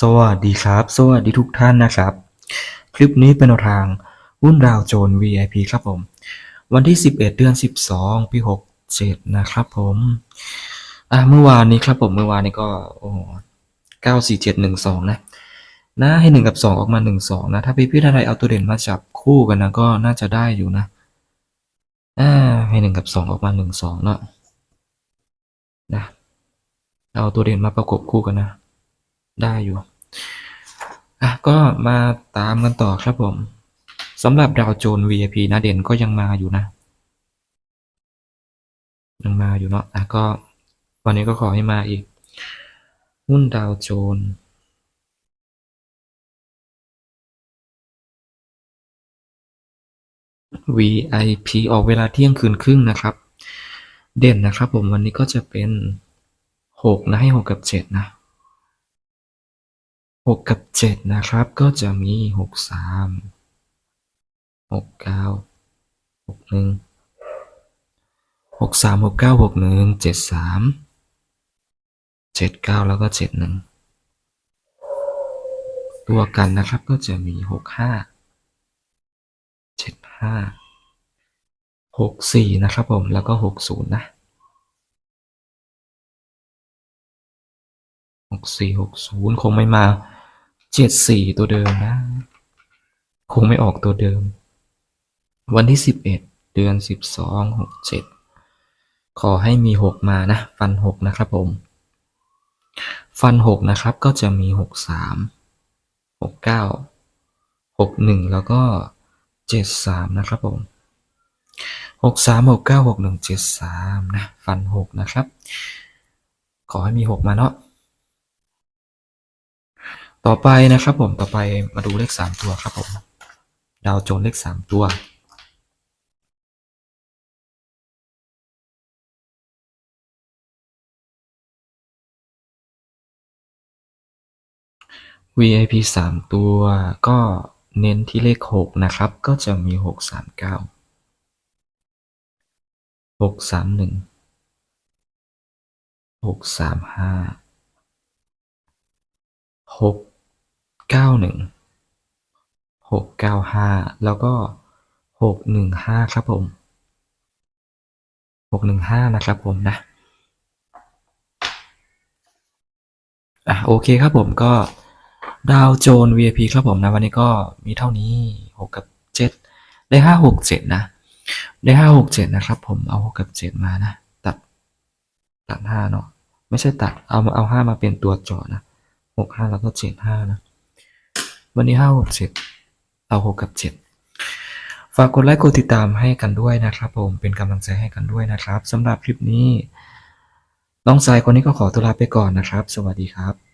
สวัสดีครับ สวัสดีทุกท่านนะครับ คลิปนี้เป็นทางหุ้นดาวโจน VIP ครับผม วันที่ 11 เดือน 12 ปี 67 นะครับผมอ่าเมื่อวานนี้ครับผมเมื่อวานนี้ก็โอ้โห94712นะนะให้1กับ2ออกมา1 2นะ ถ้าพี่พี่อะไรเอาตัวเด่นมาจับคู่กันนะก็น่าจะได้อยู่นะอ่าให้1กับ2ออกมา1 2เนาะนะเอาตัวเด่นมาประกบคู่กันนะ ได้อยู่อะก็มาตามกันต่อครับผมสำหรับดาวโจน VIP นะเด่นก็ยังมาอยู่นะ ยังมาอยู่เนาะอะก็วันนี้ก็ขอให้มาอีก หุ้นดาวโจน VIP ออกเวลาเที่ยงคืนครึ่งนะครับ เด่นนะครับผมวันนี้ก็จะเป็นหกนะให้หกกับเจ็ดนะ หกกับเจ็ดนะครับ ก็จะมีหกสามหกเก้าหกหนึ่งหกสามหกเก้าหกหนึ่งเจ็ดสามเจ็ดเก้าแล้วก็เจ็ดหนึ่งตัวกันนะครับก็จะมีหกห้าเจ็ดห้าหกสี่นะครับผมแล้วก็หกศูนย์นะหกสี่หกศูนย์คงไม่มา เจ็ดสี่ตัวเดิมนะ คงไม่ออกตัวเดิม วันที่สิบเอ็ดเดือนสิบสองหกเจ็ดขอให้มีหกมานะ ฟันหกนะครับผม ฟันหกนะครับก็จะมีหกสามหกเก้าหกหนึ่งแล้วก็เจ็ดสามนะครับผมหกสามหกเก้าหกหนึ่งเจ็ดสามนะ ฟันหกนะครับ ขอให้มีหกมาเนาะ ต่อไปนะครับผมต่อไปมาดูเลข 3 ตัวครับผมดาวโจนเลข 3 ตัว VIP 3 ตัวก็เน้นที่เลข 6 นะครับ ก็จะมี 6 3 9 6 3 1 6 3 5 6 ก้าหนึ่งหกเก้าห้าแล้วก็หกหนึ่งห้าครับผมหกหนึ่งห้านะครับผมนะอะโอเคครับผมก็ดาวโจน VIP ครับผมนะวันนี้ก็มีเท่านี้หกกับเจ็ดได้ห้าหกเจ็ดนะ ได้ห้าหกเจ็ดนะครับผมเอาหกกับเจ็ดมานะ ตัดตัดห้าเนาะไม่ใช่ตัดเอาเอาห้ามาเป็นตัวจอนะหกห้าแล้วก็เจ็ดห้านะ วันนี้ห้าหกเจ็ดเอาหกกับเจ็ดฝากกดไลค์กดติดตามให้กันด้วยนะครับ ผมเป็นกำลังใจให้กันด้วยนะครับสำหรับคลิปนี้ น้องสายคนนี้ก็ขอตัวลาไปก่อนนะครับ สวัสดีครับ